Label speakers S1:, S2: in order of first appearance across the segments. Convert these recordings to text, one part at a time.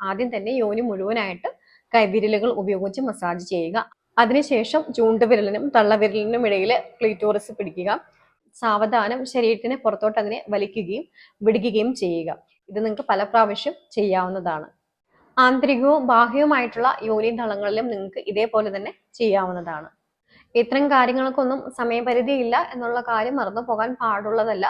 S1: ആദ്യം തന്നെ യോനി മുഴുവനായിട്ട് കൈവിരലുകൾ ഉപയോഗിച്ച് മസാജ് ചെയ്യുക. അതിനുശേഷം ചൂണ്ടുവിരലിനും തള്ളവിരലിനും ഇടയിൽ ക്ലീറ്റോറിസ് പിടിക്കുക. സാവധാനം ശരീരത്തിന് പുറത്തോട്ട് അതിനെ വലിക്കുകയും വിടുകയും ചെയ്യുക. ഇത് നിങ്ങൾക്ക് പല പ്രാവശ്യം ചെയ്യാവുന്നതാണ്. ആന്തരികവും ബാഹ്യവുമായിട്ടുള്ള യോനി തളങ്ങളിലും നിങ്ങൾക്ക് ഇതേപോലെ തന്നെ ചെയ്യാവുന്നതാണ്. ഇത്തരം കാര്യങ്ങൾക്കൊന്നും സമയപരിധി ഇല്ല എന്നുള്ള കാര്യം മറന്നു പോകാൻ പാടുള്ളതല്ല.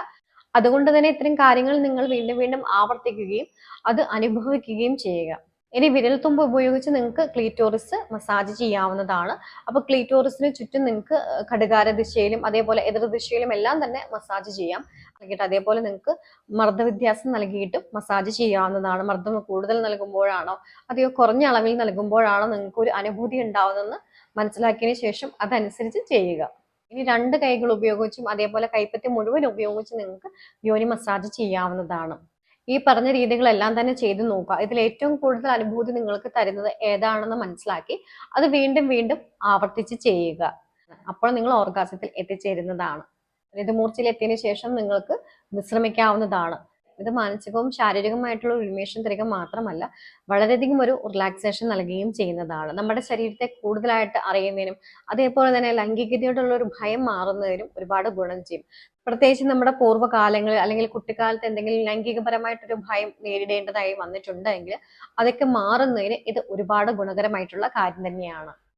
S1: അതുകൊണ്ട് തന്നെ ഇത്തരം കാര്യങ്ങൾ നിങ്ങൾ വീണ്ടും വീണ്ടും ആവർത്തിക്കുകയും അത് അനുഭവിക്കുകയും ചെയ്യുക. ഇനി വിരൽത്തുമ്പ് ഉപയോഗിച്ച് നിങ്ങൾക്ക് ക്ലീറ്റോറിസ് മസാജ് ചെയ്യാവുന്നതാണ്. അപ്പോൾ ക്ലീറ്റോറിസിന് ചുറ്റും നിങ്ങൾക്ക് ഘടികാര ദിശയിലും അതേപോലെ എതിർ ദിശയിലും എല്ലാം തന്നെ മസാജ് ചെയ്യാം. അല്ലെങ്കിൽ അതേപോലെ നിങ്ങൾക്ക് മർദ്ദവ്യത്യാസം നൽകിയിട്ടും മസാജ് ചെയ്യാവുന്നതാണ്. മർദ്ദം കൂടുതൽ നൽകുമ്പോഴാണോ അതെയോ കുറഞ്ഞ അളവിൽ നൽകുമ്പോഴാണോ നിങ്ങൾക്ക് ഒരു അനുഭൂതി ഉണ്ടാവുന്നതെന്ന് മനസ്സിലാക്കിയതിന് ശേഷം അതനുസരിച്ച് ചെയ്യുക. ഇനി രണ്ട് കൈകൾ ഉപയോഗിച്ചും അതേപോലെ കൈപ്പത്തി മുഴുവൻ ഉപയോഗിച്ച് നിങ്ങൾക്ക് യോനി മസാജ് ചെയ്യാവുന്നതാണ്. ഈ പറഞ്ഞ രീതികളെല്ലാം തന്നെ ചെയ്തു നോക്കുക. ഇതിൽ ഏറ്റവും കൂടുതൽ അനുഭൂതി നിങ്ങൾക്ക് തരുന്നത് ഏതാണെന്ന് മനസ്സിലാക്കി അത് വീണ്ടും വീണ്ടും ആവർത്തിച്ച് ചെയ്യുക. അപ്പോൾ നിങ്ങൾ ഓർഗാസത്തിൽ എത്തിച്ചേരുന്നതാണ്. ഇത് മൂർച്ചയിൽ എത്തിയതിനു ശേഷം നിങ്ങൾക്ക് വിശ്രമിക്കാവുന്നതാണ്. ഇത് മാനസികവും ശാരീരികവുമായിട്ടുള്ള ഉന്മേഷം തരിക മാത്രമല്ല വളരെയധികം ഒരു റിലാക്സേഷൻ നൽകുകയും ചെയ്യുന്നതാണ്. നമ്മുടെ ശരീരത്തെ കൂടുതലായിട്ട് അറിയുന്നതിനും അതേപോലെ തന്നെ ലൈംഗികതയോടുള്ള ഒരു ഭയം മാറുന്നതിനും ഒരുപാട് ഗുണം ചെയ്യും. പ്രത്യേകിച്ച് നമ്മുടെ പൂർവകാലങ്ങളിൽ അല്ലെങ്കിൽ കുട്ടിക്കാലത്ത് എന്തെങ്കിലും ലൈംഗികപരമായിട്ടൊരു ഭയം നേരിടേണ്ടതായി വന്നിട്ടുണ്ടെങ്കിൽ അതൊക്കെ മാറുന്നതിന് ഇത് ഒരുപാട് ഗുണകരമായിട്ടുള്ള കാര്യം തന്നെയാണ്.